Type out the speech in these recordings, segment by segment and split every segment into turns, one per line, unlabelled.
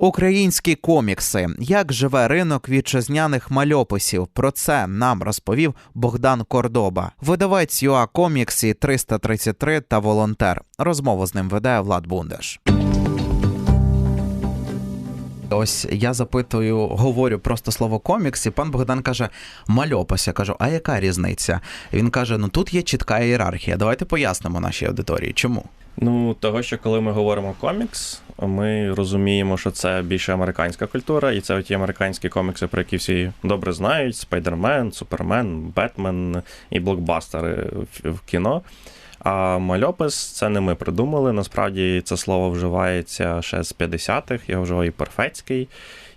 Українські комікси. Як живе ринок вітчизняних мальописів? Про це нам розповів Богдан Кордоба, видавець ЮА коміксі 333 та волонтер. Розмову з ним веде Влад Бундеш. Ось я запитую, говорю просто слово комікс, і пан Богдан каже мальопис. Я кажу, а яка різниця? Він каже: ну тут є чітка ієрархія. Давайте пояснимо нашій аудиторії. Чому?
Ну, того, що коли ми говоримо комікс, ми розуміємо, що це більше американська культура, і це ті американські комікси, про які всі добре знають: Спайдермен, Супермен, Бетмен і блокбастери в кіно. А мальопис це не ми придумали. Насправді це слово вживається ще з 50-х, його вживає Перфецький,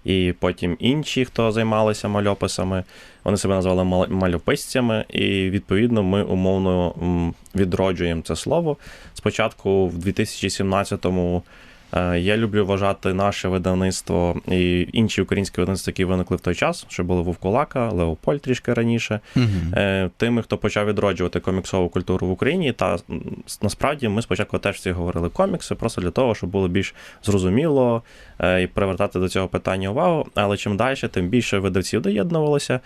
і потім інші, хто займалися мальописами, вони себе назвали мальописцями, і відповідно ми умовно відроджуємо це слово. Спочатку в 2017-му Е, я люблю вважати наше видавництво і інші українські видавництва, які виникли в той час, що були Вовкулака, Леополь трішки раніше, uh тими, хто почав відроджувати коміксову культуру в Україні. Та насправді ми спочатку теж всі говорили комікси, просто для того, щоб було більш зрозуміло е, і привертати до цього питання увагу. Але чим далі, тим більше видавців доєднувалося,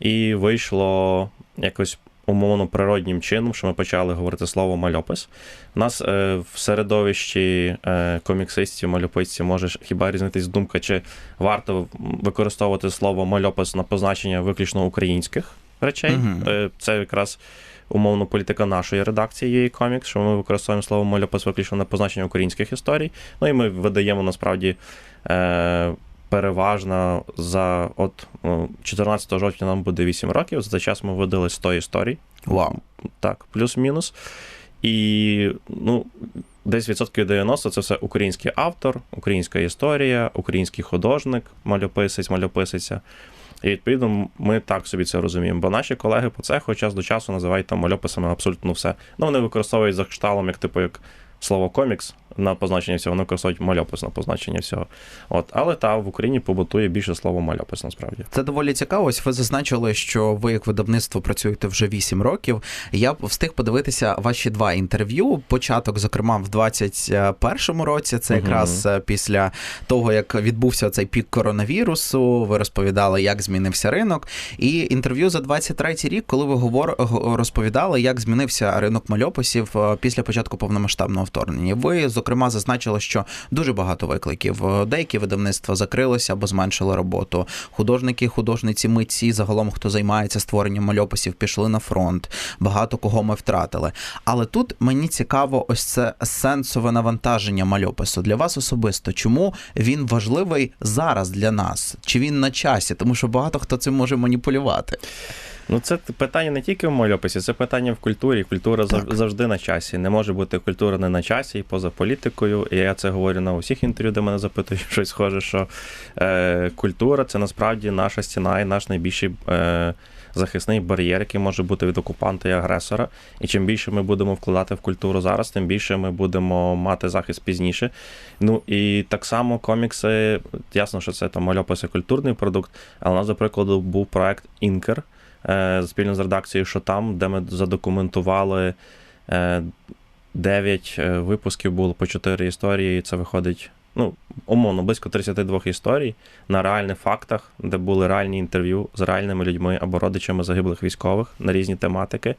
і вийшло якось умовно природнім чином, що ми почали говорити слово мальопис. У нас е, в середовищі е, коміксистів, мальописців може хіба різнитись думка, чи варто використовувати слово мальопис на позначення виключно українських речей. Е, це якраз умовно політика нашої редакції є комікс, що ми використовуємо слово мальопис виключно на позначення українських історій. Ну і ми видаємо насправді. Е, переважна за от 14 ну, жовтня нам буде 8 років. За цей час ми видали 100 історій.
Вау.
Так, плюс-мінус. І ну, десь відсотків 90 це все український автор, українська історія, український художник, мальописець, мальописиця. І відповідно ми так собі це розуміємо. Бо наші колеги по цеху час до часу називають там мальописами абсолютно все. Ну, вони використовують за кшталом, як типу як слово комікс на позначення всього, вони використовують мальопис на позначення всього. От, Але та в Україні побутує більше слово мальопис, насправді.
Це доволі цікаво. Ось ви зазначили, що ви як видавництво працюєте вже 8 років. Я встиг подивитися ваші два інтерв'ю. Початок, зокрема, в 21-му році. Це якраз угу. після того, як відбувся цей пік коронавірусу. Ви розповідали, як змінився ринок. І інтерв'ю за 23-й рік, коли ви говор... розповідали, як змінився ринок мальописів е, після початку повномасштабного вторгнення. Ви зокрема зазначили, що дуже багато викликів. Е, деякі видавництва закрилися або зменшили роботу. Художники, художниці, митці, загалом, хто займається створенням мальописів, пішли на фронт. Багато кого ми втратили. Але тут мені цікаво, ось це сенсове навантаження мальопису для вас особисто. Чому він важливий зараз для нас? Чи він на часі? Тому що багато хто цим може маніпулювати.
Ну, це питання не тільки в мальописі, це питання в культурі. Культура так. завжди на часі. Не може бути культура не на часі і поза політикою. І я це говорю на усіх інтерв'ю, де мене запитують щось схоже, що е, культура це насправді наша стіна і наш найбільший. Е, Захисний бар'єр, який може бути від окупанта і агресора. І чим більше ми будемо вкладати в культуру зараз, тим більше ми будемо мати захист пізніше. Ну і так само комікси, ясно, що це там мальописи культурний продукт, але у нас, до прикладу, був проект Інкер. Е, спільно з редакцією, що там, де ми задокументували 9 е, е, випусків було по 4 історії, і це виходить. Ну, умовно, близько 32 історій на реальних фактах, де були реальні інтерв'ю з реальними людьми або родичами загиблих військових на різні тематики.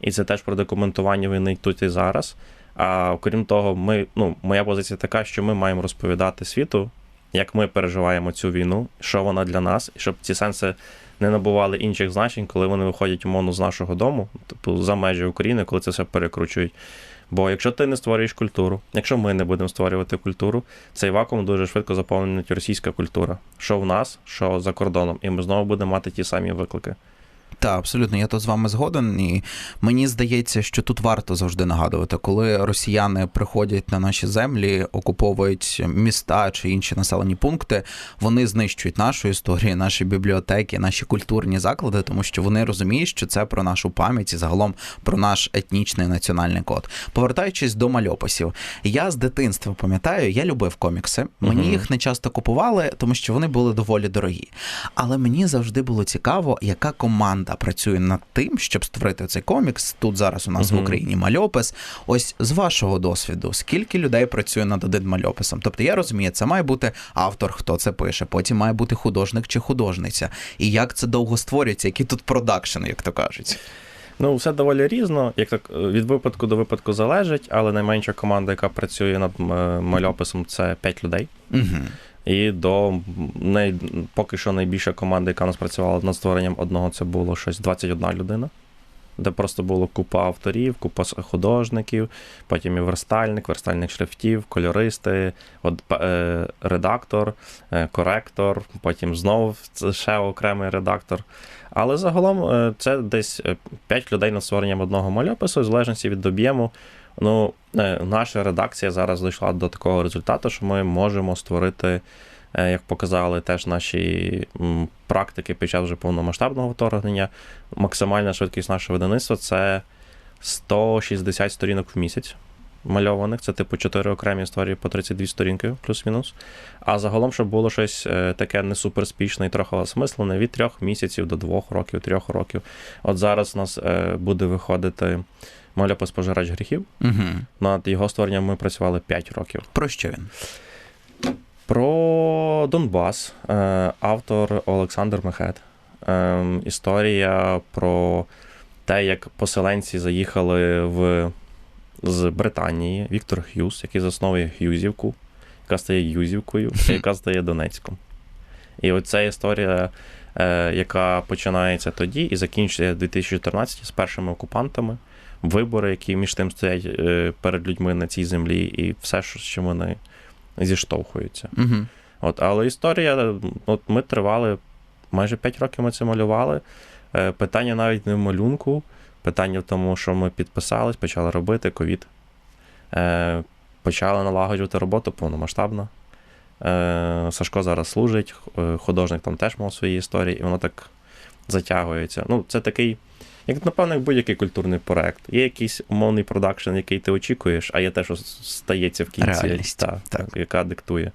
І це теж про документування війни тут і зараз. А окрім того, ми, ну, моя позиція така, що ми маємо розповідати світу, як ми переживаємо цю війну, що вона для нас, і щоб ці сенси не набували інших значень, коли вони виходять умовно з нашого дому, типу за межі України, коли це все перекручують. Бо якщо ти не створюєш культуру, якщо ми не будемо створювати культуру, цей вакуум дуже швидко заповнить російська культура. Що в нас, що за кордоном, і ми знову будемо мати ті самі виклики.
Так, абсолютно, я тут з вами згоден, і мені здається, що тут варто завжди нагадувати, коли росіяни приходять на наші землі, окуповують міста чи інші населені пункти, вони знищують нашу історію, наші бібліотеки, наші культурні заклади, тому що вони розуміють, що це про нашу пам'ять і загалом про наш етнічний національний код. Повертаючись до мальописів, я з дитинства пам'ятаю, я любив комікси. Мені угу. їх не часто купували, тому що вони були доволі дорогі. Але мені завжди було цікаво, яка команда команда працює над тим, щоб створити цей комікс. Тут зараз у нас
Мгм.
в Україні мальопис. Ось з вашого досвіду, скільки людей працює над один мальописом? Тобто я розумію, це має бути автор, хто це пише, потім має бути художник чи художниця. І як це довго створюється, які тут продакшн, як то кажуть.
Ну, все доволі різно, як так від випадку до випадку залежить, але найменша команда, яка працює над е, мальописом, це 5 людей.
Угу.
І до най... поки що найбільша команда, яка у нас працювала над створенням одного, це було щось 21 людина, де просто було купа авторів, купа художників, потім і верстальник, верстальник шрифтів, кольористи, от, е, редактор, е, коректор, потім знову ще окремий редактор. Але загалом е, це десь 5 людей над створенням одного мальопису, в залежності від об'єму. Ну, е, наша редакція зараз дійшла до такого результату, що ми можемо створити, е, як показали теж наші практики під час вже повномасштабного вторгнення. Максимальна швидкість нашого видавництва це 160 сторінок в місяць мальованих. Це типу 4 окремі історії по 32 сторінки, плюс-мінус. А загалом, щоб було щось е, таке не суперспішне і трохи осмислене, від 3 місяців до 2 років, 3 років. От зараз у нас е, буде виходити мальопис пожирач гріхів.
Угу.
Над його створенням ми працювали 5 років.
Про що він?
Про Донбас, е, автор Олександр Мехет. Історія про те, як поселенці заїхали в, з Британії Віктор Х'юз, який засновує Х'юзівку, яка стає Юзівкою, яка стає Донецьком. І оця історія, е, яка починається тоді і закінчується 2014 з першими окупантами, вибори, які між тим стоять е, перед людьми на цій землі, і все, що- з чим вони зіштовхуються.
Угу.
От, але історія, от ми тривали майже 5 років ми це малювали. Е, Питання навіть не в малюнку, питання в тому, що ми підписались, почали робити ковід. Е, Почали налагоджувати роботу повномасштабно. Е, Сашко зараз служить, е, художник там теж мав свої історії, і воно так затягується. Ну, це такий, як напевно, як будь-який культурний проект. Є якийсь умовний продакшн, який ти очікуєш, а є те, що стається в кінці,
Реальність,
та,
так.
яка диктує.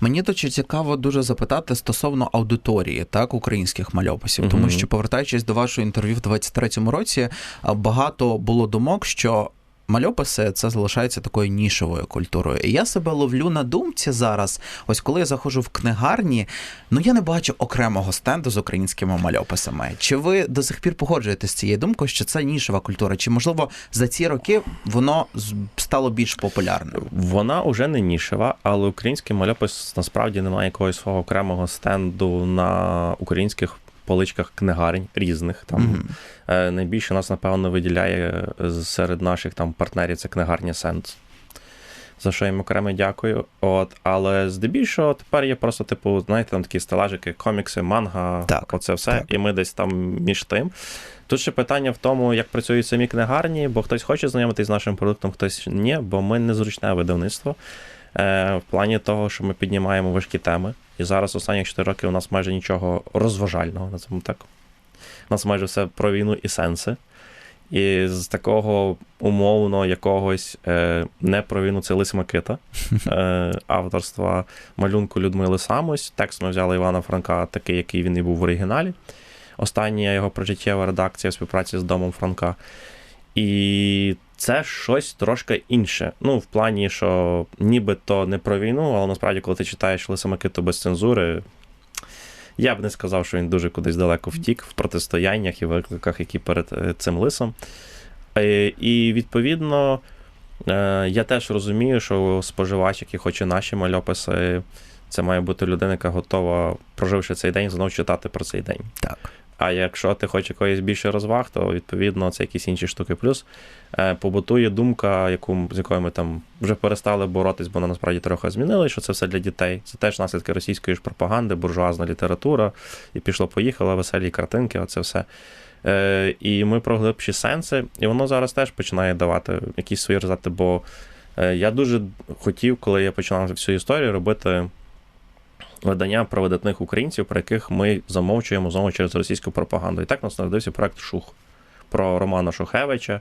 Мені дуже цікаво дуже запитати стосовно аудиторії так українських мальописів,
угу.
тому що повертаючись до вашого інтерв'ю в 23-му році, багато було думок, що. Мальописи це залишається такою нішовою культурою. І я себе ловлю на думці зараз. Ось коли я заходжу в книгарні, ну я не бачу окремого стенду з українськими мальописами. Чи ви до сих пір погоджуєтесь з цією думкою, що це нішова культура? Чи можливо за ці роки воно стало більш популярним?
Вона уже не нішева, але український мальопис насправді не має якогось свого окремого стенду на українських поличках книгарень різних. Там е, найбільше нас, напевно, виділяє е, серед наших там партнерів це книгарня Сенс. За що їм окремо дякую. От, але здебільшого тепер є просто, типу, знаєте, там такі стелажики, комікси, манга,
Так,
оце все,
так.
і ми десь там між тим. Тут ще питання в тому, як працюють самі книгарні, бо хтось хоче знайомитись з нашим продуктом, хтось ні, бо ми незручне видавництво. Е, в плані того, що ми піднімаємо важкі теми. І зараз останні 4 роки у нас майже нічого розважального, називаємо так. У нас майже все про війну і сенси. І з такого умовно якогось е, не про війну це Лис Микита, е, авторства малюнку Людмили Самось. Текст ми взяли Івана Франка, такий, який він і був в оригіналі. Остання його прожиттєва редакція в співпраці з Домом Франка. І це щось трошки інше. Ну, в плані, що нібито не про війну, але насправді, коли ти читаєш Лиса Микиту без цензури, я б не сказав, що він дуже кудись далеко втік в протистояннях і викликах, які перед е, цим лисом. Е, І відповідно, е, я теж розумію, що споживач, який хоче наші мальописи, це має бути людина, яка готова, проживши цей день, знову читати про цей день.
Так.
А якщо ти хочеш якоїсь більше розваг, то відповідно це якісь інші штуки. Плюс е, побутує думка, яку, з якою ми там вже перестали боротись, бо вона насправді трохи змінила, що це все для дітей. Це теж наслідки російської ж пропаганди, буржуазна література, і пішло-поїхало, веселі картинки, оце все. Е, і ми про глибші сенси, і воно зараз теж починає давати якісь свої результати, бо е, я дуже хотів, коли я починав всю історію, робити видання про видатних українців, про яких ми замовчуємо знову через російську пропаганду. І так нас народився проект Шух про Романа Шухевича,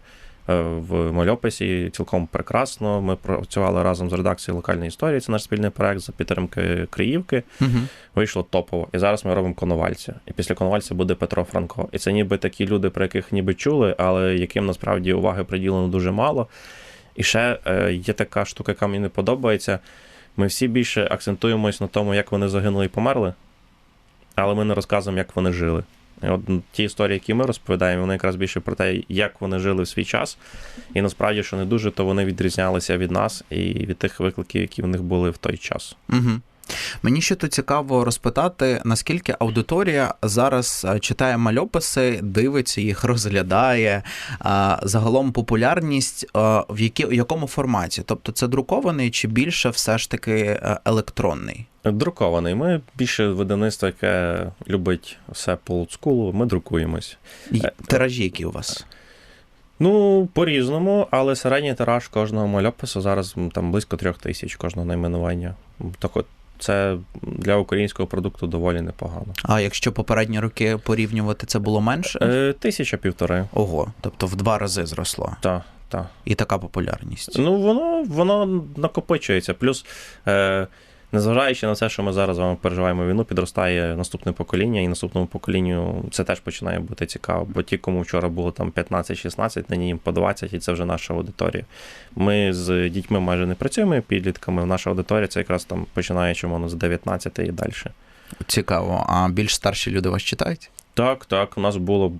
е, в мальописі цілком прекрасно. Ми працювали разом з редакцією локальної історії. Це наш спільний проект за підтримки Криївки.
Угу.
Вийшло топово. І зараз ми робимо Коновальця. І після Коновальця буде Петро Франко. І це ніби такі люди, про яких ніби чули, але яким насправді уваги приділено дуже мало. І ще е, є така штука, яка мені не подобається. Ми всі більше акцентуємось на тому, як вони загинули і померли, але ми не розказуємо, як вони жили. І от ті історії, які ми розповідаємо, вони якраз більше про те, як вони жили в свій час. І насправді, що не дуже, то вони відрізнялися від нас і від тих викликів, які в них були в той час.
Угу. Мені ще тут цікаво розпитати, наскільки аудиторія зараз е, читає мальописи, дивиться їх, розглядає загалом популярність в які, в якому форматі? Тобто це друкований чи більше все ж таки е, електронний?
Друкований. Ми більше видавництво, яке любить все по олдскулу, ми друкуємось.
Тиражі, які у вас?
Ну, по-різному, але середній тираж кожного мальопису зараз там близько трьох тисяч кожного найменування. Так от це для українського продукту доволі непогано.
А якщо попередні роки порівнювати, це було менше?
Е, Тисяча півтори.
Ого, тобто в два рази зросло.
Так, Та.
І така популярність.
Ну, воно воно накопичується. Плюс. Е, Незважаючи на те, що ми зараз з вами переживаємо війну, підростає наступне покоління, і наступному поколінню це теж починає бути цікаво. Бо ті, кому вчора було там 15-16, нині їм по 20, і це вже наша аудиторія. Ми з дітьми майже не працюємо підлітками. Наша аудиторія це якраз там починаючи воно з 19 і далі.
Цікаво. А більш старші люди вас читають?
Так, так. У нас було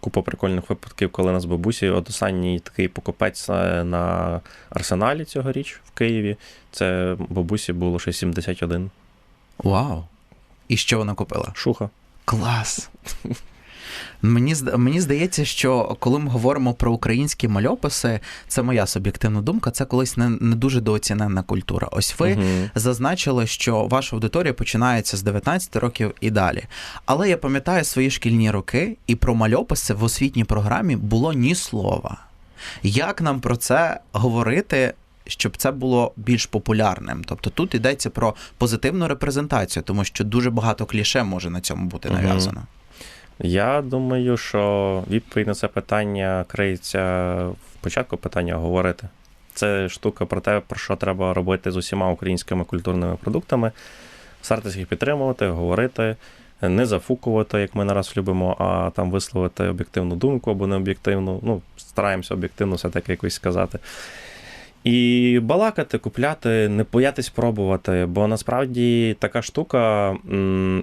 купа прикольних випадків, коли нас бабусі, от останній такий покупець е, на арсеналі цьогоріч в Києві. Це бабусі було ще 71.
Вау! І що вона купила?
Шуха.
Клас! Мені мені здається, що коли ми говоримо про українські мальописи, це моя суб'єктивна думка. Це колись не не дуже дооцінена культура. Ось ви uh зазначили, що ваша аудиторія починається з 19 років і далі. Але я пам'ятаю свої шкільні роки, і про мальописи в освітній програмі було ні слова. Як нам про це говорити? Щоб це було більш популярним, тобто тут йдеться про позитивну репрезентацію, тому що дуже багато кліше може на цьому бути нав'язано. Uh-huh.
Я думаю, що відповідь на це питання криється в початку питання говорити. Це штука про те, про що треба робити з усіма українськими культурними продуктами, старатися їх підтримувати, говорити, не зафукувати, як ми нараз любимо, а там висловити об'єктивну думку або не об'єктивну. Ну, стараємося об'єктивно все-таки якось сказати. І балакати, купляти, не боятись пробувати. Бо насправді така штука,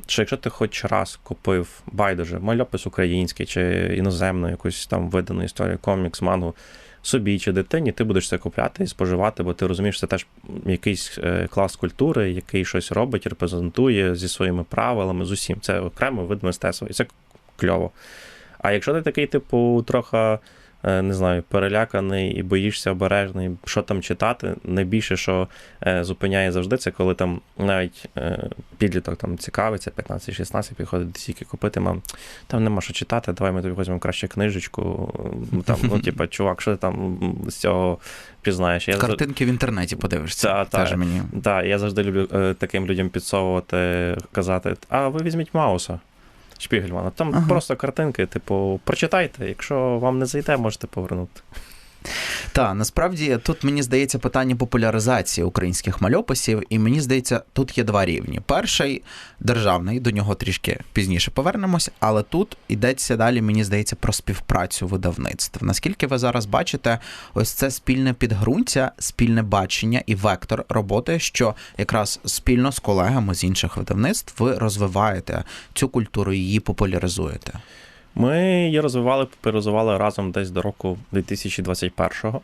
що якщо ти хоч раз купив байдуже мальопис український чи іноземну, якусь там видану історію, комікс, мангу собі чи дитині, ти будеш це купляти і споживати, бо ти розумієш, це теж якийсь е, клас культури, який щось робить, репрезентує зі своїми правилами, з усім. Це окремий вид мистецтва, і це кльово. А якщо ти такий, типу, трохи. Е, не знаю, переляканий і боїшся обережний, що там читати. Найбільше, що е, зупиняє завжди, це коли там навіть е, підліток там цікавиться, 15-16, підходить сіки купити, мам, там нема що читати, давай ми тобі візьмемо краще книжечку. Там, ну, типа, чувак, що ти там з цього пізнаєш? Я
Картинки в інтернеті подивишся.
Так, та, мені. Так, я завжди люблю таким людям підсовувати, казати, а ви візьміть Мауса. Шпігельмана. Там ага. просто картинки, типу, прочитайте, якщо вам не зайде, можете повернути.
Так, насправді тут мені здається питання популяризації українських мальописів, і мені здається, тут є два рівні. Перший державний, до нього трішки пізніше повернемось, але тут йдеться далі, мені здається, про співпрацю видавництв. Наскільки ви зараз бачите, ось це спільне підґрунтя, спільне бачення і вектор роботи, що якраз спільно з колегами з інших видавництв ви розвиваєте цю культуру, її популяризуєте.
Ми її розвивали, популяризували разом десь до року 2021-го.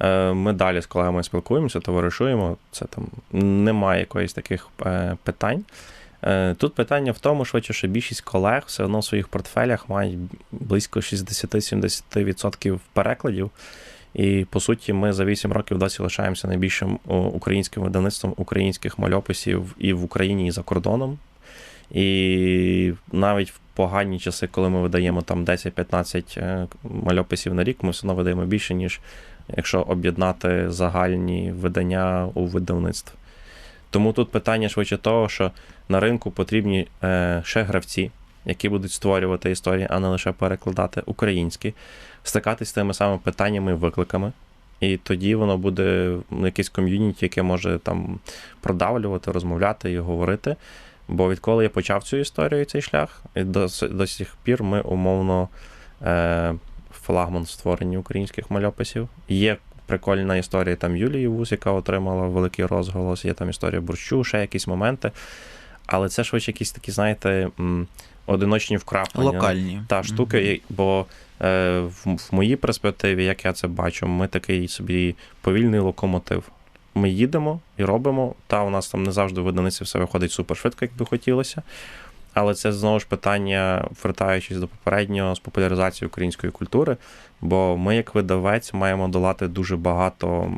Е, ми далі з колегами спілкуємося, товаришуємо. Це там немає якоїсь таких е, питань. Е, тут питання в тому, швидше, що більшість колег все одно в своїх портфелях мають близько 60-70% перекладів. І по суті, ми за 8 років досі лишаємося найбільшим українським видавництвом українських мальописів і в Україні, і за кордоном. І навіть в погані часи, коли ми видаємо там 10-15 е, мальописів на рік, ми все одно видаємо більше, ніж якщо об'єднати загальні видання у видавництв. Тому тут питання швидше того, що на ринку потрібні е, ще гравці, які будуть створювати історії, а не лише перекладати українські, стикатись з тими самими питаннями і викликами. І тоді воно буде якесь ком'юніті, яке може там продавлювати, розмовляти і говорити. Бо відколи я почав цю історію, цей шлях, і до, до сих пір ми умовно е, флагман в створенні українських мальописів. Є прикольна історія там Юлії Вус, яка отримала великий розголос, є там історія борщу, ще якісь моменти. Але це швидше якісь такі, знаєте, одиночні вкраплення.
Локальні.
Та штуки, mm-hmm. бо е, в, в моїй перспективі, як я це бачу, ми такий собі повільний локомотив. Ми їдемо і робимо, та у нас там не завжди в одиниці все виходить супер швидко, як би хотілося. Але це знову ж питання, вертаючись до попереднього з популяризації української культури. Бо ми, як видавець, маємо долати дуже багато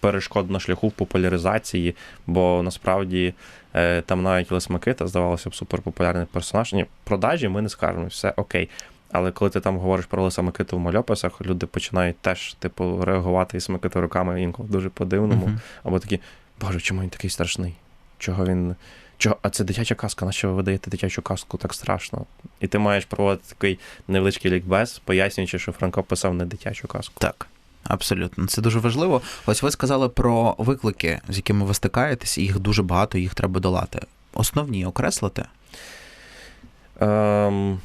перешкод на шляху в популяризації, бо насправді е, там навіть Лес Микита, здавалося б, суперпопулярний персонаж. Ні, продажі ми не скажемо, все окей. Але коли ти там говориш про Леса Микиту в мальописах, люди починають теж, типу, реагувати і смикати руками інколи дуже по-дивному. Uh-huh. Або такі, боже, чому він такий страшний? Чого він. Чого? А це дитяча казка, на що ви видаєте дитячу казку так страшно? І ти маєш проводити такий невеличкий лікбез, пояснюючи, що Франко писав не дитячу казку.
Так. Абсолютно, це дуже важливо. Ось ви сказали про виклики, з якими ви стикаєтесь, їх дуже багато, їх треба долати. Основні окреслити?
Ем,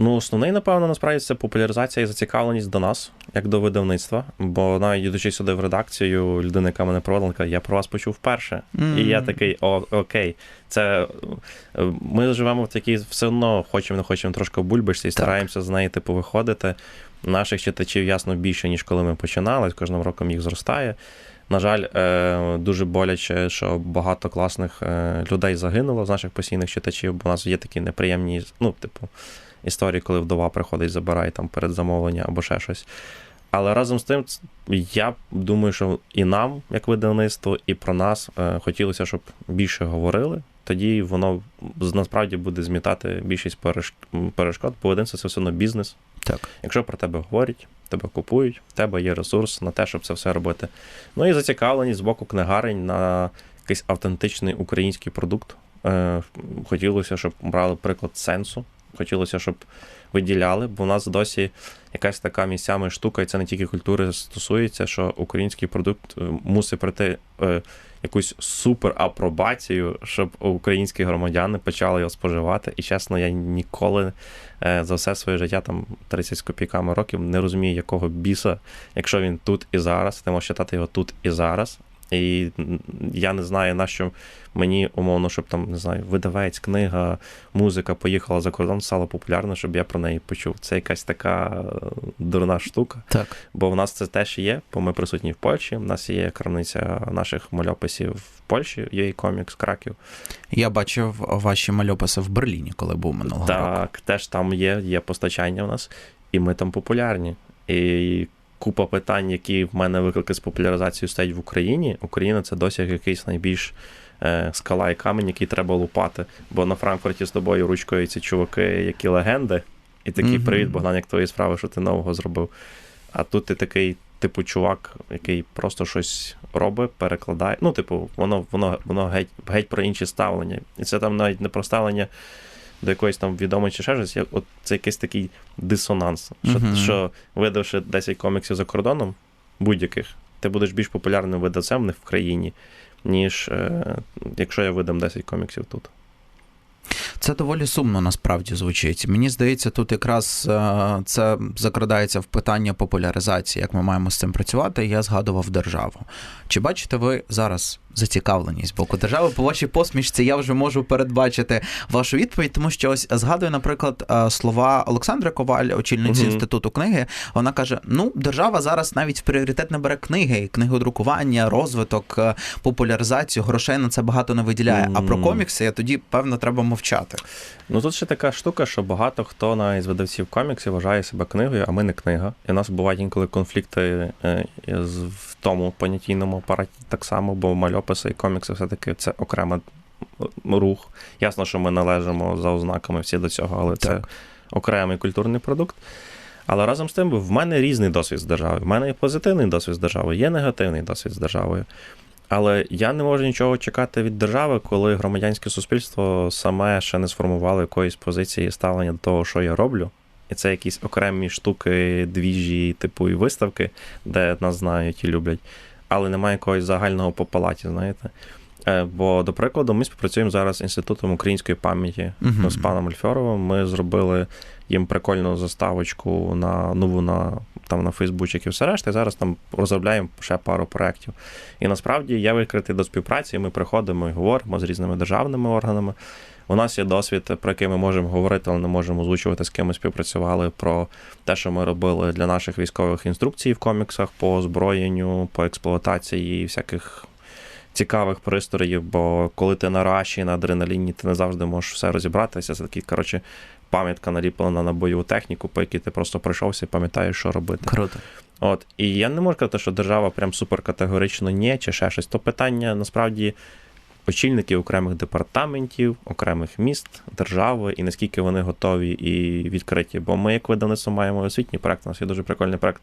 Ну, основний, напевно, насправді це популяризація і зацікавленість до нас, як до видавництва. Бо навіть йдучи сюди в редакцію, людина, яка мене проводила, каже, я про вас почув вперше. Mm. І я такий, о, окей, це е, ми живемо в такій, все одно хочемо, не хочемо трошки бульбишся і стараємося з неї типу виходити. Наших читачів ясно більше, ніж коли ми починали, з кожним роком їх зростає. На жаль, е, дуже боляче, що багато класних е, людей загинуло з наших постійних читачів, бо у нас є такі неприємні, ну, типу історії, коли вдова приходить, забирає там перед замовлення або ще щось. Але разом з тим, я думаю, що і нам, як видавництво, і про нас е, хотілося, щоб більше говорили. Тоді воно насправді буде змітати більшість перешкод, бо видавництво це все одно бізнес.
Так.
Якщо про тебе говорять, тебе купують, в тебе є ресурс на те, щоб це все робити. Ну і зацікавленість з боку книгарень на якийсь автентичний український продукт. Е, хотілося, щоб брали приклад сенсу хотілося, щоб виділяли, бо в нас досі якась така місцями штука, і це не тільки культури стосується, що український продукт е, мусить пройти е, якусь супер-апробацію, щоб українські громадяни почали його споживати. І чесно, я ніколи е, за все своє життя, там 30 з копійками років, не розумію, якого біса, якщо він тут і зараз, ти можеш читати його тут і зараз. І я не знаю, на що мені умовно, щоб там не знаю, видавець, книга, музика поїхала за кордон, стала популярна, щоб я про неї почув. Це якась така е, дурна штука.
Так.
Бо в нас це теж є, бо ми присутні в Польщі. У нас є крамниця наших мальописів в Польщі, є і комікс Краків.
Я бачив ваші мальописи в Берліні, коли був минулого
так,
року.
Так, теж там є, є постачання у нас, і ми там популярні. І купа питань, які в мене виклики з популяризацією стоять в Україні. Україна це досі якийсь найбільш е, скала і камінь, який треба лупати. Бо на Франкфурті з тобою ручкою ці чуваки, які легенди, і такий mm-hmm. привіт, Богдан, як твої справи, що ти нового зробив. А тут ти такий, типу, чувак, який просто щось робить, перекладає. Ну, типу, воно воно, воно геть геть про інші ставлення. І це там навіть не про ставлення до якоїсь там відомої чи ще щось, от це якийсь такий дисонанс. Що, uh-huh. що видавши 10 коміксів за кордоном, будь-яких, ти будеш більш популярним видавцем в них в країні, ніж е, якщо я видам 10 коміксів тут.
Це доволі сумно насправді звучить. Мені здається, тут якраз е, це закрадається в питання популяризації, як ми маємо з цим працювати. Я згадував державу. Чи бачите ви зараз зацікавленість з боку держави. По вашій посмішці я вже можу передбачити вашу відповідь, тому що ось згадую, наприклад, е, слова Олександра Коваль, очільниці uh-huh. інституту книги. Вона каже: ну, держава зараз навіть в пріоритет не бере книги, книгодрукування, розвиток, е, популяризацію, грошей на це багато не виділяє. Uh-huh. А про комікси я тоді певно треба мовчати.
Ну тут ще така штука, що багато хто навіть з видавців коміксів вважає себе книгою, а ми не книга. І у нас бувають інколи конфлікти е, в тому понятійному апараті так само, бо мальописи і комікси все-таки це окремий рух. Ясно, що ми належимо за ознаками всі до цього, але це окремий культурний продукт. Але разом з тим, в мене різний досвід з державою. В мене є позитивний досвід з державою, є негативний досвід з державою. Але я не можу нічого чекати від держави, коли громадянське суспільство саме ще не сформувало якоїсь позиції ставлення до того, що я роблю. І це якісь окремі штуки, двіжі, типу і виставки, де нас знають і люблять, але немає якогось загального по палаті, знаєте. Е, бо, до прикладу, ми співпрацюємо зараз з інститутом української пам'яті uh-huh. з паном Альфьоровим. Ми зробили їм прикольну заставочку на нову на там на Фейсбуці і все решта. І зараз там розробляємо ще пару проєктів. І насправді я відкритий до співпраці. Ми приходимо і говоримо з різними державними органами. У нас є досвід, про який ми можемо говорити, але не можемо озвучувати, з ким ми співпрацювали про те, що ми робили для наших військових інструкцій в коміксах по озброєнню, по експлуатації всяких цікавих пристроїв, бо коли ти на раші, на адреналіні, ти не завжди можеш все розібратися. Це такий, коротше, пам'ятка наліплена на бойову техніку, по якій ти просто пройшовся і пам'ятаєш, що робити.
Круто.
От, І я не можу сказати, що держава прям супер категорично ні, чи ще щось. То питання насправді очільників окремих департаментів, окремих міст, держави, і наскільки вони готові і відкриті. Бо ми, як видавництво, маємо освітній проект. У нас є дуже прикольний проект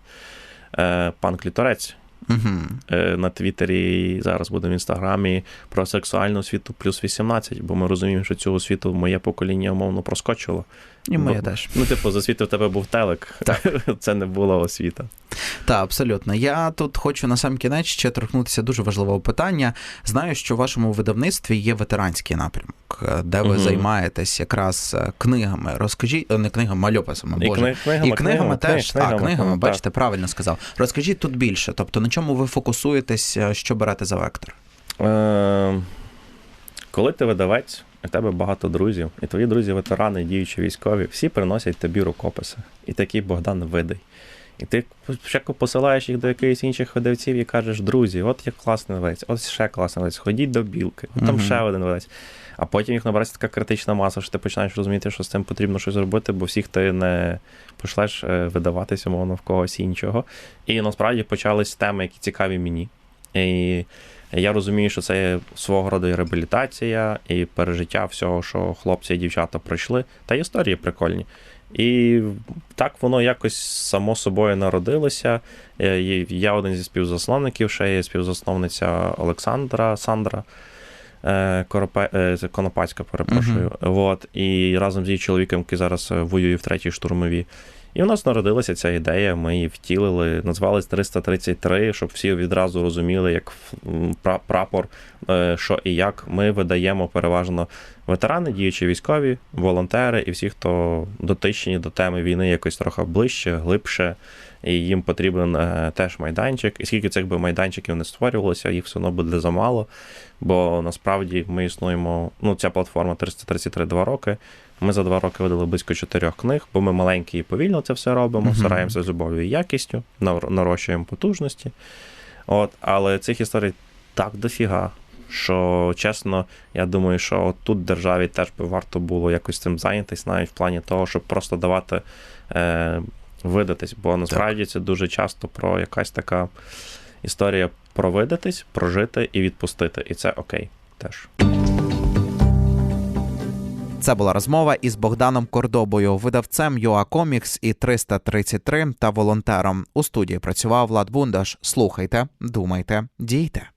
е, Пан Кліторець. Uh-huh. На Твіттері зараз буде в інстаграмі про сексуальну освіту плюс 18, бо ми розуміємо, що цю освіту моє покоління умовно проскочило.
І моє теж.
Ну, типу, з освіти в тебе був телек,
так.
це не була освіта.
Так, абсолютно. Я тут хочу на сам кінець ще торкнутися дуже важливого питання. Знаю, що в вашому видавництві є ветеранський напрямок, де ви угу. займаєтесь якраз е, книгами. Розкажіть, не книгами, мальописами, Боже.
І книгами,
і книгами,
книгами
теж.
Книгами,
а, книгами,
так.
бачите, правильно сказав. Розкажіть тут більше. Тобто, на чому ви фокусуєтесь, е, що берете за вектор?
Е, Коли ти видавець, у тебе багато друзів, і твої друзі, ветерани, діючі військові, всі приносять тобі рукописи. І такий Богдан видай. І ти спочатку посилаєш їх до якихось інших видавців і кажеш, друзі, от як класний видавець, от ще класний видавець, ходіть до білки, от там uh-huh. ще один видавець. А потім їх набирається така критична маса, що ти починаєш розуміти, що з цим потрібно щось робити, бо всіх ти не пошлеш е, видаватися, умовно, в когось іншого. І насправді почались теми, які цікаві мені. І я розумію, що це є свого роду і реабілітація, і пережиття всього, що хлопці і дівчата пройшли, та історії прикольні. І так воно якось само собою народилося. Е, я один зі співзасновників, ще є співзасновниця Олександра Сандра е, Коропе... Е, Конопацька, перепрошую. Uh-huh. От, І разом з її чоловіком, який зараз воює в третій штурмовій. І у нас народилася ця ідея, ми її втілили, назвались 333, щоб всі відразу розуміли, як прапор, е, що і як. Ми видаємо переважно ветерани, діючі військові, волонтери і всі, хто дотичні до теми війни якось трохи ближче, глибше, і їм потрібен е, теж майданчик. І скільки цих би майданчиків не створювалося, їх все одно буде замало. Бо насправді ми існуємо. Ну, ця платформа 333 два роки. Ми за два роки видали близько чотирьох книг, бо ми маленькі і повільно це все робимо, uh-huh. стараємося з любов'ю і якістю, нарощуємо потужності. От, Але цих історій так дофіга. Що чесно, я думаю, що тут державі теж би варто було якось цим зайнятися, навіть в плані того, щоб просто давати е, видатись. Бо насправді так. це дуже часто про якась така історія про видатись, прожити і відпустити. І це окей теж.
Це була розмова із Богданом Кордобою, видавцем Comics і 333 та волонтером. У студії працював Влад Бундаш. Слухайте, думайте, дійте.